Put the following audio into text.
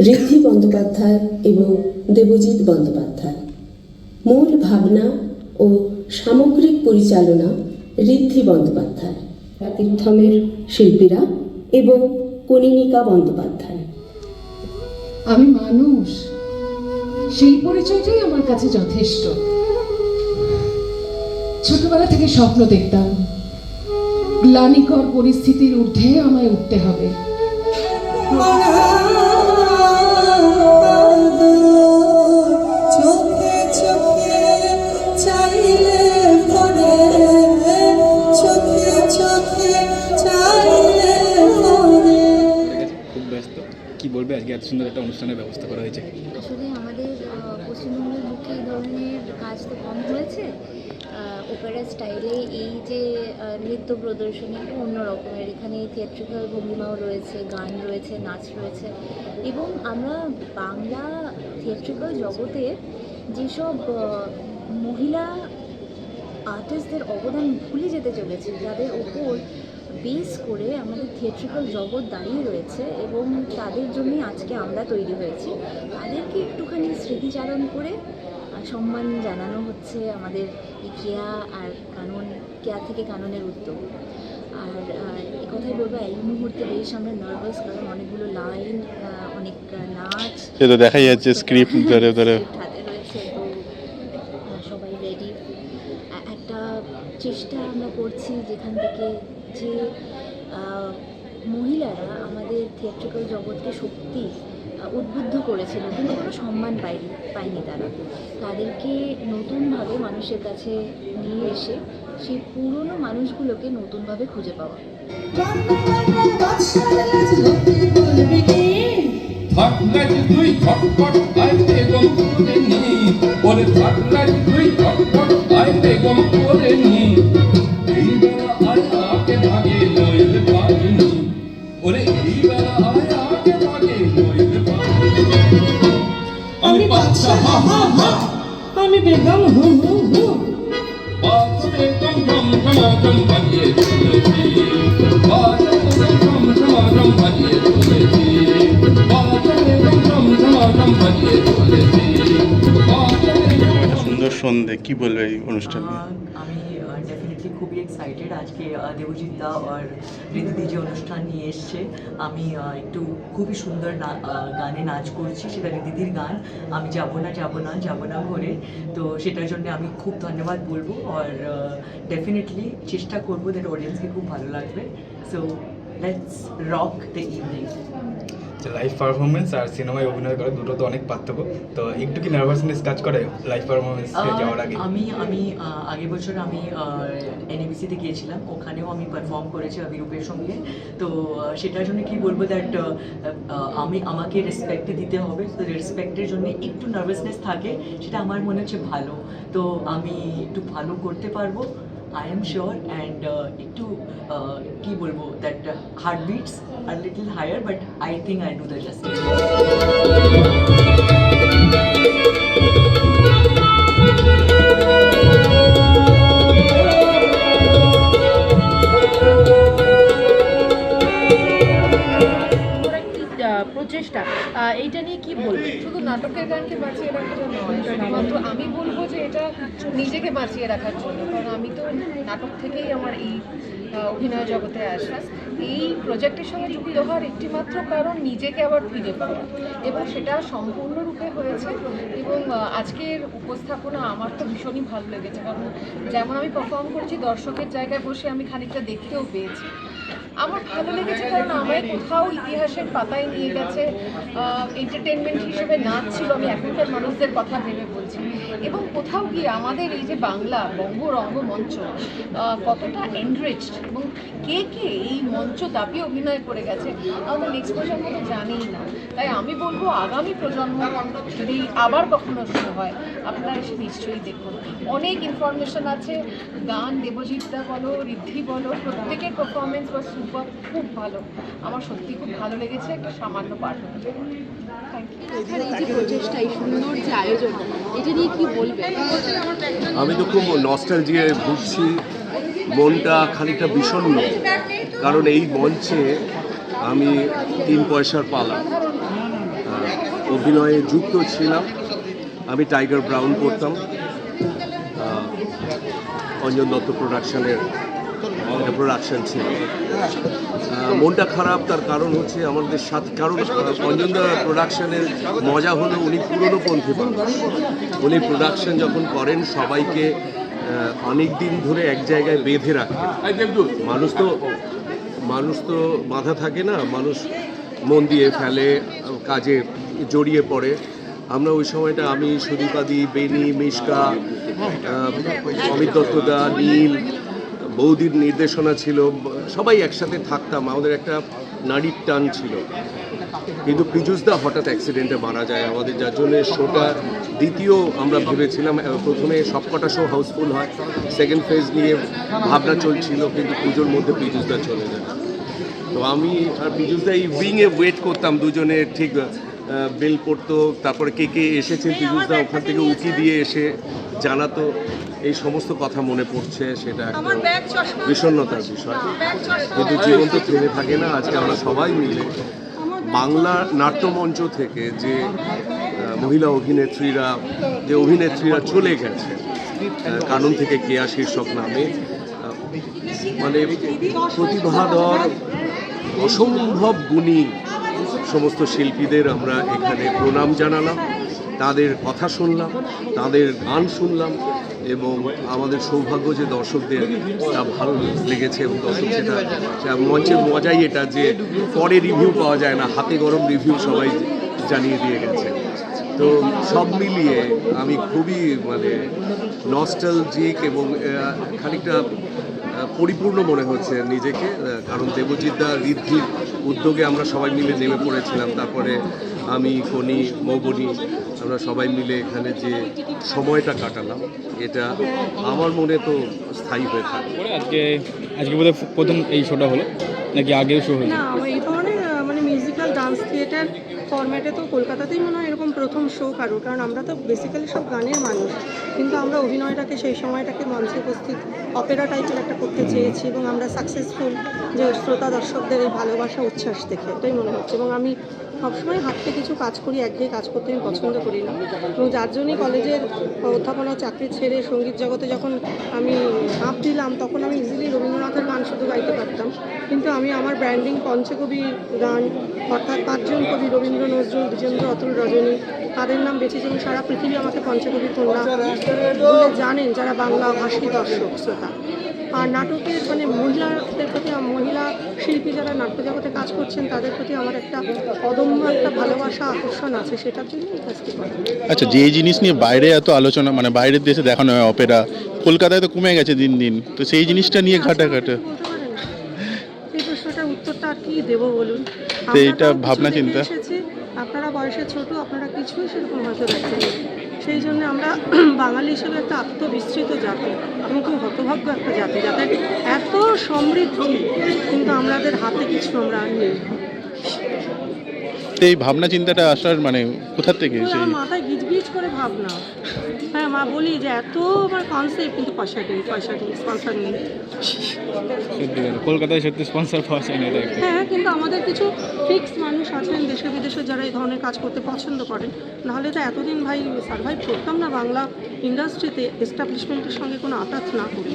ঋদ্ধি বন্দ্যোপাধ্যায় এবং দেবজিৎ বন্দ্যোপাধ্যায়। মূল ভাবনা ও সামগ্রিক পরিচালনা ঋদ্ধি বন্দ্যোপাধ্যায় তীর্থমের শিল্পীরা এবং কনিনিকা বন্দ্যোপাধ্যায়। আমি মানুষ। সেই পরিচয়টাই আমার কাছে যথেষ্ট। ছোটবেলা থেকে স্বপ্ন দেখতাম গ্লানিকর পরিস্থিতির ঊর্ধ্বে আমায় উঠতে হবে। অনুষ্ঠানের ব্যবস্থা করা হয়েছে? আসলে আমাদের পশ্চিমবঙ্গের বুকে এই ধরনের কাজ তো কম হয়েছে। ওপেরা স্টাইলে এই যে নৃত্য প্রদর্শনী অন্য রকমের। এখানে থিয়েট্রিক্যাল ভঙ্গিমাও রয়েছে, গান রয়েছে, নাচ রয়েছে। এবং আমরা বাংলা থিয়েট্রিক্যাল জগতে যেসব মহিলা আর্টিস্টদের অবদান ভুলে যেতে চলেছে, যাদের ওপর বেস করে আমাদের থিয়েট্রিক্যাল জগৎ দাঁড়িয়ে রয়েছে এবং তাদের জন্যই আজকে আমরা তৈরি হয়েছি। তাদেরকে একটুখানি স্মৃতিচারণ করে সম্মান জানানো হচ্ছে আমাদের এই কেয়া আর কানন কেয়া থেকে কাননের উদ্যোগ আর এই কথাই বলব এই মুহূর্তে বেশ আমরা নার্ভাস কারণ অনেকগুলো লাইন অনেক নাচ। সে তো দেখাই যাচ্ছে স্ক্রিপ্ট ধরে ধরে। হাতে রয়েছে তো সবাই রেডি একটা চেষ্টা আমরা করছি যেখান থেকে যে মহিলারা আমাদের থিয়েট্রিক্যাল জগৎকে সত্যি উদ্বুদ্ধ করেছিল কিন্তু কোনো সম্মান পায়নি পায়নি তারা। তাদেরকে নতুনভাবে মানুষের কাছে নিয়ে এসে সেই পুরনো মানুষগুলোকে নতুনভাবে খুঁজে পাওয়া। আমি বাচ্চা হা হা হা। আমি বেগম হু সুন্দর সন্ধে কি বলবে এই অনুষ্ঠান নিয়ে? আহ, আমি ডেফিনেটলি খুবই এক্সাইটেড আজকে দেবজিৎ দা আর ঋতুদি যে অনুষ্ঠান নিয়ে এসছে, আমি একটু খুবই সুন্দর গানে নাচ করছি, সেটা ঋতুদির গান। আমি যাব না যাব না যাব না করে তো সেটার জন্য আমি খুব ধন্যবাদ বলব আর ডেফিনেটলি চেষ্টা করব দ্যাট অডিয়েন্সকে খুব ভালো লাগবে। So let's rock the evening live performance আর সিনেমায় অভিনয় করা দুটো তো অনেক পার্থক্য। তো একটু কি নার্ভাসনেস কাজ করে লাইভ পারফরমেন্স যাওয়ার আগে? আমি আমি আগের বছর আমি এনএবিসিতে গিয়েছিলাম। ওখানেও আমি পারফর্ম করেছি অভিরূপের সঙ্গে। তো সেটার জন্য কি বলব দ্যাট আমি আমাকে রেসপেক্ট দিতে হবে। তো রেসপেক্টের জন্য একটু নার্ভাসনেস থাকে সেটা আমার মনে হচ্ছে ভালো। তো আমি একটু ভালো করতে পারব। আই এম শিওর অ্যান্ড একটু কি বলব that heart beats are little higher but I think I do the প্রচেষ্টা এইটা নিয়ে কি বলবে নাটকের গানকে বাঁচিয়ে রাখার জন্য নয়, শুধুমাত্র আমি বলব যে এটা নিজেকে বাঁচিয়ে রাখার জন্য, কারণ আমি তো নাটক থেকেই আমার এই অভিনয় জগতে আসা। এই প্রজেক্টের সঙ্গে যুক্ত হওয়ার একটিমাত্র কারণ নিজেকে আবার ফিরে পাওয়া, এবং সেটা সম্পূর্ণরূপে হয়েছে, এবং আজকের উপস্থাপনা আমার তো ভীষণই ভালো লেগেছে, কারণ যেমন আমি পারফর্ম করেছি, দর্শকের জায়গায় বসে আমি খানিকটা দেখতেও পেয়েছি। আমার ভালো লেগেছে কারণ আমায় কোথাও ইতিহাসের পাতায় নিয়ে গেছে এন্টারটেনমেন্ট হিসেবে নাচ ছিল আমি এখনকার মানুষদের কথা ভেবে বলছি। এবং কোথাও গিয়ে আমাদের এই যে বাংলা বঙ্গ আহ, কতটা এনরিচড এবং কে কে এই মঞ্চ দাপিয়ে অভিনয় করে গেছে আমাদের নেক্সট প্রজন্ম তো জানেই না। তাই আমি বলব আগামী প্রজন্ম যদি আবার কখনো শুরু হয় আপনারা এসে নিশ্চয়ই দেখুন। অনেক ইনফরমেশন আছে গান দেবজিৎদা বলো ঋদ্ধি বলো প্রত্যেকের পারফরমেন্স বা সুপার খুব ভালো। আমার সত্যি খুব ভালো লেগেছে একটা সামান্য পাঠ থ্যাংক এই যে প্রচেষ্টা এই সুন্দর যে আয়োজন এটা নিয়ে কি বলবে আমি তো খুব নস্টালজিয়ায় ভুগছি। মনটা খানিকটা বিষণ্ণ কারণ এই মঞ্চে আমি তিন পয়সার পালা। অভিনয়ে যুক্ত ছিলাম। আমি টাইগার ব্রাউন করতাম। অঞ্জন দত্ত প্রোডাকশনের একটা প্রোডাকশন ছিল। মনটা খারাপ তার কারণ হচ্ছে আমাদের সাথে কারণ আহ, অঞ্জন দা প্রোডাকশনের মজা হলো উনি পুরনো পন্থী উনি প্রোডাকশন যখন করেন সবাইকে অনেক দিন ধরে এক জায়গায় বেঁধে রাখেন মানুষ তো মানুষ তো বাধা থাকে না মানুষ মন দিয়ে ফেলে কাজে জড়িয়ে পড়ে। আমরা ওই সময়টা আমি সুদীপাদি বেনি মিশকা অমিত দত্তদা নীল বৌদির নির্দেশনা ছিল, সবাই একসাথে থাকতাম, আমাদের একটা নারীর টান ছিল। কিন্তু পীযুষদা হঠাৎ অ্যাক্সিডেন্টে মারা যায়, আমাদের যার জন্য শোটা দ্বিতীয় আমরা ভেবেছিলাম প্রথমে সবকটা শো হাউসফুল হয় সেকেন্ড ফেজ নিয়ে ভাবনা চলছিল, কিন্তু পুজোর মধ্যে পীযুষদা চলে যায়। তো আমি আর পীযুষদা এই উইংয়ে ওয়েট করতাম দুজনে, ঠিক বেল পড়তো তারপরে কে কে এসেছেন পীযুষদা ওখান থেকে উকি দিয়ে এসে জানাতো। এই সমস্ত কথা মনে পড়ছে সেটা একটা বিষণ্ণতার বিষয়। কিন্তু জীবন তো থেমে থাকে না আজকে আমরা সবাই মিলে বাংলা নাট্যমঞ্চ থেকে যে মহিলা অভিনেত্রীরা যে অভিনেত্রীরা চলে গেছে কানন থেকে কেয়া শীর্ষক নামে মানে প্রতিভাধর অসম্ভব গুণী সমস্ত শিল্পীদের আমরা এখানে প্রণাম জানালাম, তাদের কথা শুনলাম, তাদের গান শুনলাম এবং আমাদের সৌভাগ্য যে দর্শকদের তা ভালো লেগেছে এবং দর্শক সেটা মঞ্চের মজাই এটা যে পরে রিভিউ পাওয়া যায় না, হাতে গরম রিভিউ সবাই জানিয়ে দিয়ে গেছে। তো সব মিলিয়ে আমি খুবই মানে নস্টালজিক এবং খানিকটা পরিপূর্ণ মনে হচ্ছে নিজেকে কারণ দেবজিৎ দা ঋদ্ধির উদ্যোগে আমরা সবাই মিলে নেমে পড়েছিলাম। তারপরে আমি কনি মৌবনি আমরা সবাই মিলে এখানে যে সময়টা কাটালাম এটা আমার মনে তো স্থায়ী হয়ে থাকে। আজকে আজকে বোধহয় প্রথম এই শোটা হলো নাকি আগেও শো হলো না এই ধরনের মানে মিউজিক্যাল ডান্স থিয়েটার ফরম্যাটে তো কলকাতাতেই মনে হয় এরকম প্রথম শো কারও কারণ আমরা তো বেসিক্যালি সব গানের মানুষ। কিন্তু আমরা অভিনয়টাকে সেই সময়টাকে মঞ্চে উপস্থিত অপেরা টাইপের একটা করতে চেয়েছি এবং আমরা সাকসেসফুল যে শ্রোতা দর্শকদের এই ভালোবাসা উচ্ছ্বাস দেখে, এটাই মনে হচ্ছে। এবং আমি সবসময় হাতে কিছু কাজ করি একঘেয়ে কাজ করতে আমি পছন্দ করি না। এবং যার জন্যই কলেজের অধ্যাপনা চাকরি ছেড়ে সংগীত জগতে যখন আমি হাঁপ দিলাম, তখন আমি ইজিলি রবীন্দ্রনাথের গান শুধু গাইতে পারতাম। কিন্তু আমি আমার ব্র্যান্ডিং পঞ্চকবি গান অর্থাৎ পাঁচজন কবি রবীন্দ্র নজরুল দ্বিজেন্দ্র অতুল রজনী। তাদের নাম বেঁচেছে এবং সারা পৃথিবী আমাকে পঞ্চকবি বলে জানেন যারা বাংলা ভাষী দর্শক শ্রোতা। আর নাটকের মানে মহিলাদের প্রতি মহিলা শিল্পী যারা নাট্য জগতে কাজ করছেন তাদের প্রতি আমার একটা অদম্য একটা ভালোবাসা আকর্ষণ আছে। সেটার জন্য এই কাজটি করা। আচ্ছা যে জিনিস নিয়ে বাইরে এত আলোচনা মানে বাইরের দেশে দেখানো হয় অপেরা কলকাতায় তো কমে গেছে দিন দিন। তো সেই জিনিসটা নিয়ে ঘাটা ঘাটা বলতে এই প্রশ্নটার উত্তরটা আর কি দেবো বলুন? এইটা ভাবনা চিন্তা? এসেছি, আপনারা বয়সে ছোট আপনারা কিছুই সেরকম হয়তো দেখেন সেই জন্য আমরা বাঙালি হিসেবে একটা আত্মবিস্তৃত জাতি এবং খুব হতভাগ্য একটা জাতি যাদের এত সমৃদ্ধি কিন্তু আমাদের হাতে কিছু আমরা নেই। এই ভাবনা চিন্তাটা আসার মানে কোথা থেকে সেই মাথায় করে ভাবনা। হ্যাঁ মা বলি যে এত আমার কনসেপ্ট কিন্তু পয়সা নেই পয়সা নেই স্পন্সর নেই। সত্যি কথা, কলকাতায় সত্যি স্পন্সর পাওয়া যায় না হ্যাঁ কিন্তু আমাদের কিছু ফিক্স মানুষ আছেন দেশে বিদেশে যারা এই ধরনের কাজ করতে পছন্দ করেন নাহলে তো এতদিন ভাই সার্ভাইভ করতাম না বাংলা ইন্ডাস্ট্রিতে এস্টাবলিশমেন্টের সঙ্গে কোনো আটাচ না করি।